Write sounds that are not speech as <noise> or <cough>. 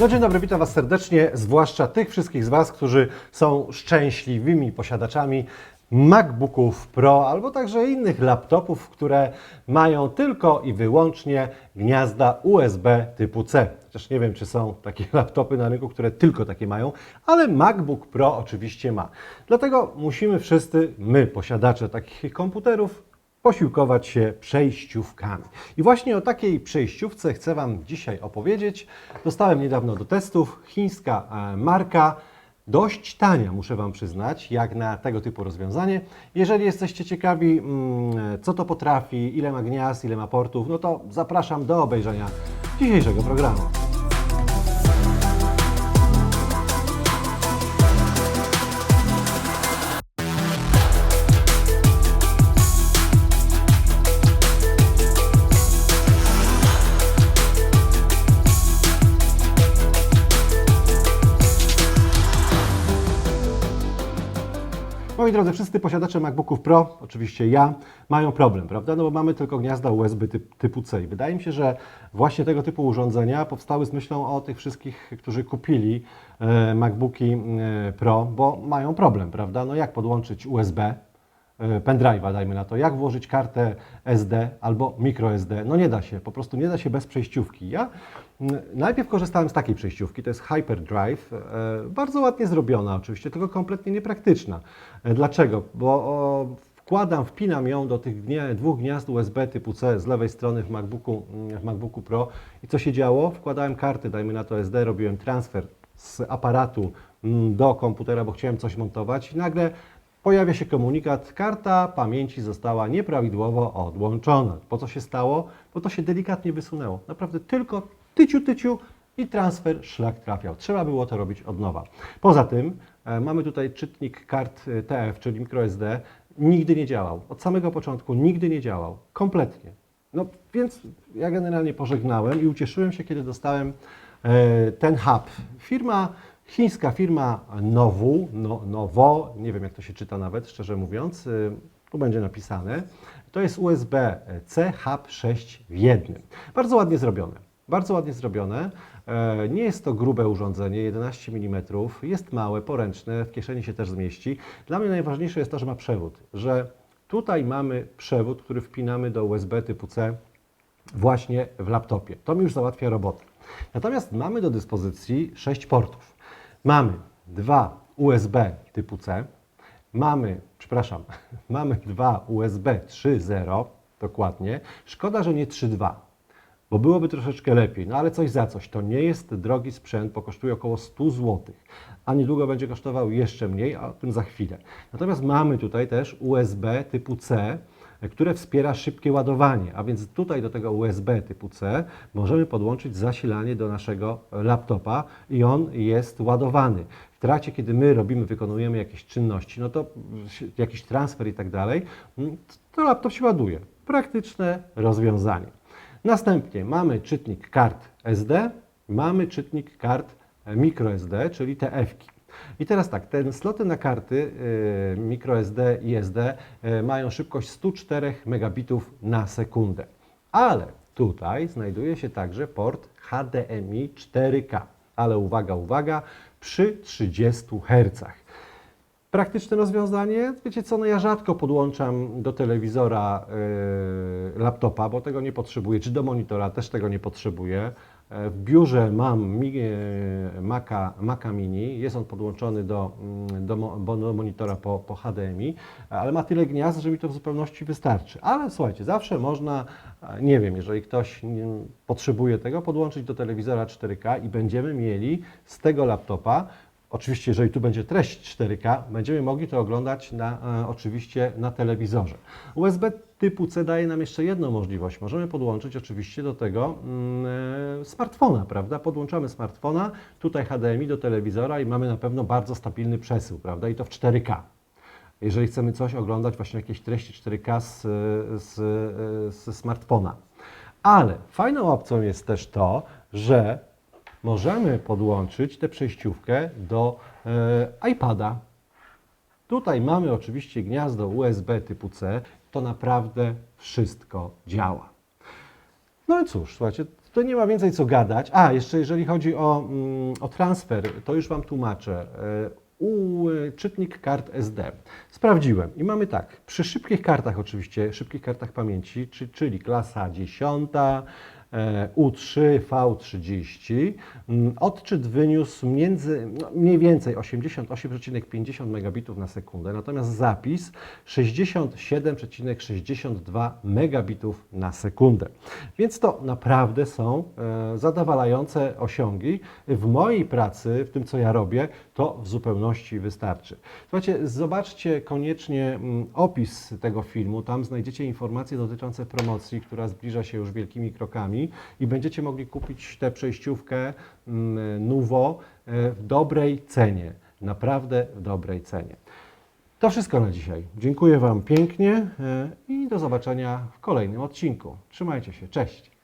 No dzień dobry, witam Was serdecznie, zwłaszcza tych wszystkich z Was, którzy są szczęśliwymi posiadaczami MacBooków Pro albo także innych laptopów, które mają tylko i wyłącznie gniazda USB typu C. Chociaż nie wiem, czy są takie <laughs> laptopy na rynku, które tylko takie mają, ale MacBook Pro oczywiście ma. Dlatego musimy wszyscy, my posiadacze takich komputerów, posiłkować się przejściówkami. I właśnie o takiej przejściówce chcę Wam dzisiaj opowiedzieć. Dostałem niedawno do testów chińska e, marka. Dość tania, muszę Wam przyznać, jak na tego typu rozwiązanie. Jeżeli jesteście ciekawi, mm, co to potrafi, ile ma gniazd, ile ma portów, no to zapraszam do obejrzenia dzisiejszego programu. Moi drodzy, wszyscy posiadacze MacBooków Pro, oczywiście ja, mają problem, prawda? No bo mamy tylko gniazda USB typ, typu C. I wydaje mi się, że właśnie tego typu urządzenia powstały z myślą o tych wszystkich, którzy kupili e, MacBooki e, Pro, bo mają problem, prawda? No jak podłączyć USB, pendrive'a, dajmy na to, jak włożyć kartę SD albo microSD. No nie da się, po prostu nie da się bez przejściówki. Ja najpierw korzystałem z takiej przejściówki, to jest Hyperdrive, e, bardzo ładnie zrobiona oczywiście, tylko kompletnie niepraktyczna. E, Dlaczego? Bo wkładam, wpinam ją do tych dwóch gniazd USB typu C z lewej strony w MacBooku, mm, w MacBooku Pro i co się działo? Wkładałem karty, dajmy na to SD, robiłem transfer z aparatu mm, do komputera, bo chciałem coś montować i nagle pojawia się komunikat, karta pamięci została nieprawidłowo odłączona. Po co się stało? Bo to się delikatnie wysunęło. Naprawdę tylko tyciu, tyciu i transfer szlak trafiał. Trzeba było to robić od nowa. Poza tym e, mamy tutaj czytnik kart e, TF, czyli microSD. Nigdy nie działał. Od samego początku nigdy nie działał. Kompletnie. No więc ja generalnie pożegnałem i ucieszyłem się, kiedy dostałem e, ten hub. Firma, chińska firma Nowu, no, Nowo, nie wiem jak to się czyta nawet, szczerze mówiąc, e, tu będzie napisane. To jest USB-C Hub 6 w jednym. Bardzo ładnie zrobione. Bardzo ładnie zrobione. E, Nie jest to grube urządzenie, 11 mm. Jest małe, poręczne, w kieszeni się też zmieści. Dla mnie najważniejsze jest to, że ma przewód, że tutaj mamy przewód, który wpinamy do USB typu C właśnie w laptopie. To mi już załatwia robotę. Natomiast mamy do dyspozycji 6 portów. Mamy dwa USB typu C, mamy, przepraszam, <laughs> mamy dwa USB 3.0 dokładnie. Szkoda, że nie 3.2 bo byłoby troszeczkę lepiej. No ale coś za coś. To nie jest drogi sprzęt, bo kosztuje około 100 zł, a niedługo będzie kosztował jeszcze mniej, a o tym za chwilę. Natomiast mamy tutaj też USB typu C, które wspiera szybkie ładowanie, a więc tutaj do tego USB typu C możemy podłączyć zasilanie do naszego laptopa i on jest ładowany. W trakcie, kiedy my robimy, wykonujemy jakieś czynności, no to jakiś transfer i tak dalej, to laptop się ładuje. Praktyczne rozwiązanie. Następnie mamy czytnik kart SD, mamy czytnik kart microSD, czyli TF-ki. I teraz tak, te sloty na karty y, microSD i SD y, mają szybkość 104 megabitów na sekundę. Ale tutaj znajduje się także port HDMI 4K. Ale uwaga, uwaga, przy 30 Hz. Praktyczne rozwiązanie, wiecie co, no ja rzadko podłączam do telewizora yy, laptopa, bo tego nie potrzebuję, czy do monitora też tego nie potrzebuję. W biurze mam e, Maca, Maca Mini, jest on podłączony do, mm, do, monitora po, po HDMI, ale ma tyle gniazd, że mi to w zupełności wystarczy. Ale słuchajcie, zawsze można, nie wiem, jeżeli ktoś potrzebuje tego, podłączyć do telewizora 4K i będziemy mieli z tego laptopa Oczywiście, jeżeli tu będzie treść 4K, będziemy mogli to oglądać na, e, oczywiście na telewizorze. USB typu C daje nam jeszcze jedną możliwość. Możemy podłączyć oczywiście do tego mm, e, smartfona, prawda? Podłączamy smartfona, tutaj HDMI do telewizora i mamy na pewno bardzo stabilny przesył, prawda? I to w 4K. Jeżeli chcemy coś oglądać, właśnie jakieś treści 4K z, z, ze smartfona. Ale fajną opcją jest też to, że możemy podłączyć tę przejściówkę do e, iPada. Tutaj mamy oczywiście gniazdo USB typu C. To naprawdę wszystko działa. No i cóż, słuchajcie, To nie ma więcej co gadać. A, jeszcze jeżeli chodzi o, mm, o transfer, to już Wam tłumaczę. E, U e, czytnik kart SD. Sprawdziłem i mamy tak, przy szybkich kartach oczywiście, szybkich kartach pamięci, czy, czyli klasa 10, e, U3, V30, mm, odczyt wyniósł między, no, mniej więcej 88,50 megabitów na sekundę, natomiast zapis 67,62 megabitów na sekundę. Więc to naprawdę są e, zadowalające osiągi. W mojej pracy, w tym co ja robię, to w zupełności wystarczy. Słuchajcie, zobaczcie koniecznie mm, opis tego filmu. Tam znajdziecie informacje dotyczące promocji, która zbliża się już wielkimi krokami i będziecie mogli kupić tę przejściówkę mm, Nuvo e, w dobrej cenie. Naprawdę w dobrej cenie. To wszystko na dzisiaj. Dziękuję Wam pięknie e, i do zobaczenia w kolejnym odcinku. Trzymajcie się. Cześć.